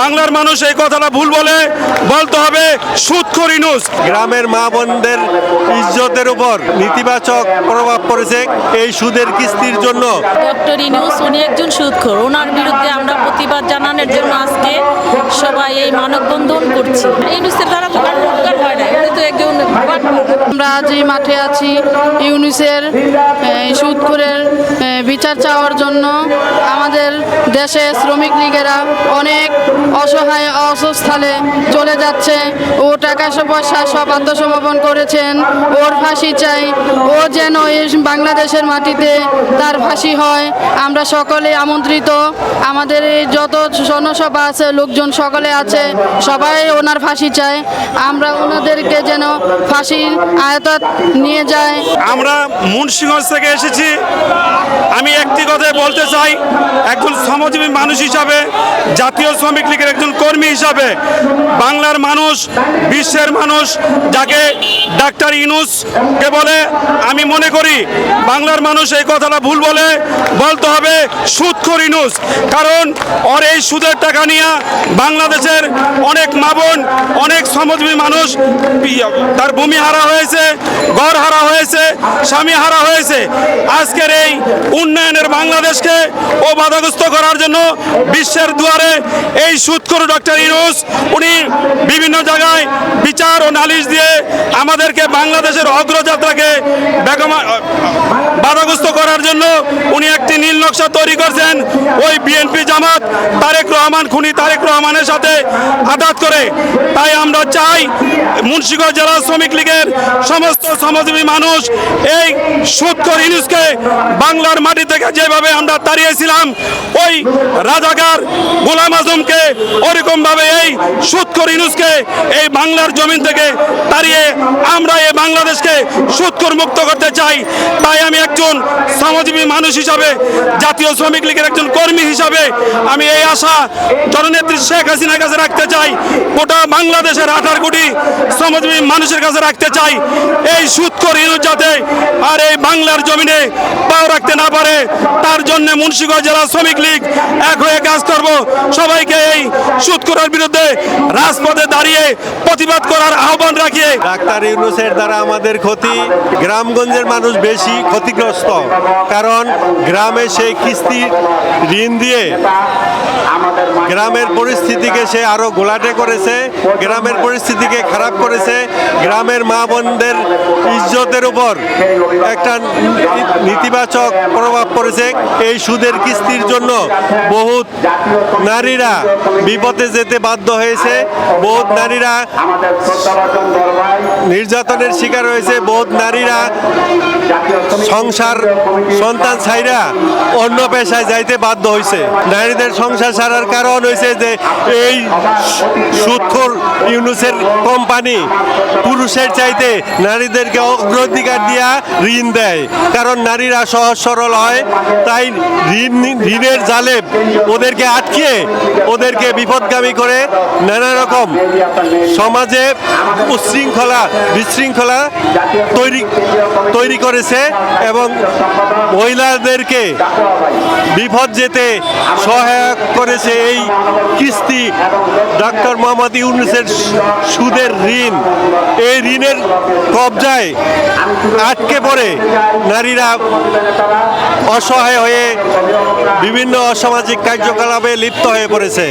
বাংলার মানুষ এই কথাটা ভুল বলে বলতে হবে সুৎখর ইনুস। গ্রামের মা বোনদের ইজ্জতের উপর নেতিবাচক প্রভাব পড়েছে এই সুদের কিস্তির জন্য। ডক্টর ইনুস উনি একজন সুদখোর ওনার বিরুদ্ধে আমরা প্রতিবাদ জানানোর জন্য আজকে সবাই এই মানববন্ধন করছি। ইনুসের দ্বারা তো হয় না উনি তো একজন আমরা আজ এই মাঠে আছি ইউনিসের সুদখোরের বিচার চাওয়ার জন্য। আমাদের দেশে শ্রমিক লীগেরা অনেক অসহায়, অসস্থলে চলে যাচ্ছে। ও টাকা পয়সা সব আত্মসমর্পণ করেছেন। ওর ফাঁসি চাই। ও যেন এই বাংলাদেশের মাটিতে তার ফাঁসি হয়। আমরা সকলে আমন্ত্রিত। আমাদের এই যত জনসভা আছে, লোকজন সকলে আছে, সবাই ওনার ফাঁসি চায়। আমরা ওনাদেরকে যেন ফাঁসির আয়তাত নিয়ে যায়। আমরা মুন্সিগঞ্জ থেকে এসেছি। আমি একটি কথাই বলতে চাই। একজন শ্রমজীবী মানুষ হিসাবে, জাতীয় শ্রমিক লীগের একজন কর্মী হিসাবে, বাংলার মানুষ, বিশ্বের মানুষ, যাকে ডাক্তার ইনুসকে বলে, আমি মনে করি বাংলার মানুষ এই কথাটা ভুল বলে, বলতে হবে সুদখোর ইনুস। কারণ ওর এই সুদের টাকা নিয়ে বাংলাদেশের অনেক মা বোন, অনেক শ্রমজীবী মানুষ তার ভূমি হারা হয়েছে ঘর হারা হয়েছে, স্বামী হারা হয়েছে। আজকের এই উন্নয়নের বাংলাদেশকে ও বাধাগ্রস্ত করার জন্য বিশ্বের দুয়ারে এই সুৎকর ডক্টর ইনুস উনি বিভিন্ন জায়গায় বিচার ও নালিশ দিয়ে আমাদেরকে বাংলাদেশের অগ্রযাত্রাকে বেগমা- বাধাগ্রস্ত করার জন্য উনি একটি নীল নকশা তৈরি করছেন। ওই বিএনপি জামাত তারেক রহমান, খুনি তারেক রহমানের সাথে আঘাত করে। তাই আমরা চাই মুন্সিগঞ্জ জেলা শ্রমিক লীগের সমস্ত শ্রমজীবী মানুষ এই সুৎকর ইনুসকে বাংলার মাটি থেকে যেভাবে আমরা তাড়িয়েছিলাম, ওই রাজাকার গোলাম আজমকে ওরকম ভাবে এই সুৎকর ইনুসকে এই বাংলার জমিন থেকে তাড়িয়ে আমরা এই বাংলাদেশকে সুৎকর মুক্ত করতে চাই। তাই আমি একজন শ্রমজীবী মানুষ হিসাবে, জাতীয় শ্রমিক লীগের একজন কর্মী হিসাবে আমি এই আশা জননেত্রী শেখ হাসিনার কাছে রাখতে চাই। গোটা বাংলাদেশের আঠারো কোটি শ্রমজীবী মানুষের কাছে রাখতে চাই। এই সুৎকর ইনুস যাতে আর এই বাংলার জমিনে পাও রাখতে না পারে, তার জন্য মুন্সিগঞ্জ জেলা শ্রমিক লীগ এক হয়ে কাজ করব। সবাইকে এই সুৎকরের বিরুদ্ধে রাজপথে দাঁড়িয়ে প্রতিবাদ করার আহ্বান রাখিয়ে ডাক্তার ইউনুসের দ্বারা আমাদের ক্ষতি গ্রামগঞ্জের মানুষ বেশি ক্ষতিগ্রস্ত। কারণ গ্রামে সেই কিস্তি ঋণ দিয়ে গ্রামের পরিস্থিতিকে সে আরও গোলাটে করেছে, গ্রামের পরিস্থিতিকে খারাপ করেছে। গ্রামের মা বোনদের ইজ্জতের উপর একটা নেতিবাচক প্রভাব পড়েছে। এই সুদের কিস্তির জন্য বহুত নারীরা বিপদে যেতে বাধ্য হয়েছে। বহুত নারীরা নির্যাতনের শিকার হয়েছে। বহুত নারীরা সংসার সন্তান ছাইরা অন্য পেশায় যাইতে বাধ্য হয়েছে নারীদের সংসার ছাড়ার কারণ হয়েছে যে এই সুৎখর ইউনুসের কোম্পানি পুরুষের চাইতে নারীদেরকে অগ্রাধিকার দিয়া ঋণ দেয়। কারণ নারীরা সহজ সরল হয়, তাই ঋণ, ঋণের জালে ওদেরকে আটকে, ওদেরকে বিপদগামী করে নানা রকম সমাজে উচ্ছৃঙ্খলা, বিশৃঙ্খলা তৈরি তৈরি করেছে এবং মহিলাদেরকে বিপদ যেতে সহায়ক করেছে এই কিস্তি ডাক্তার মোহাম্মদ ইউনুসের সুদের ঋণ। এই ঋণের কবজায় আটকে পড়ে নারীরা অসহায় হয়ে বিভিন্ন অসামাজিক কার্যকলাপে লিপ্ত হয়ে পড়েছে।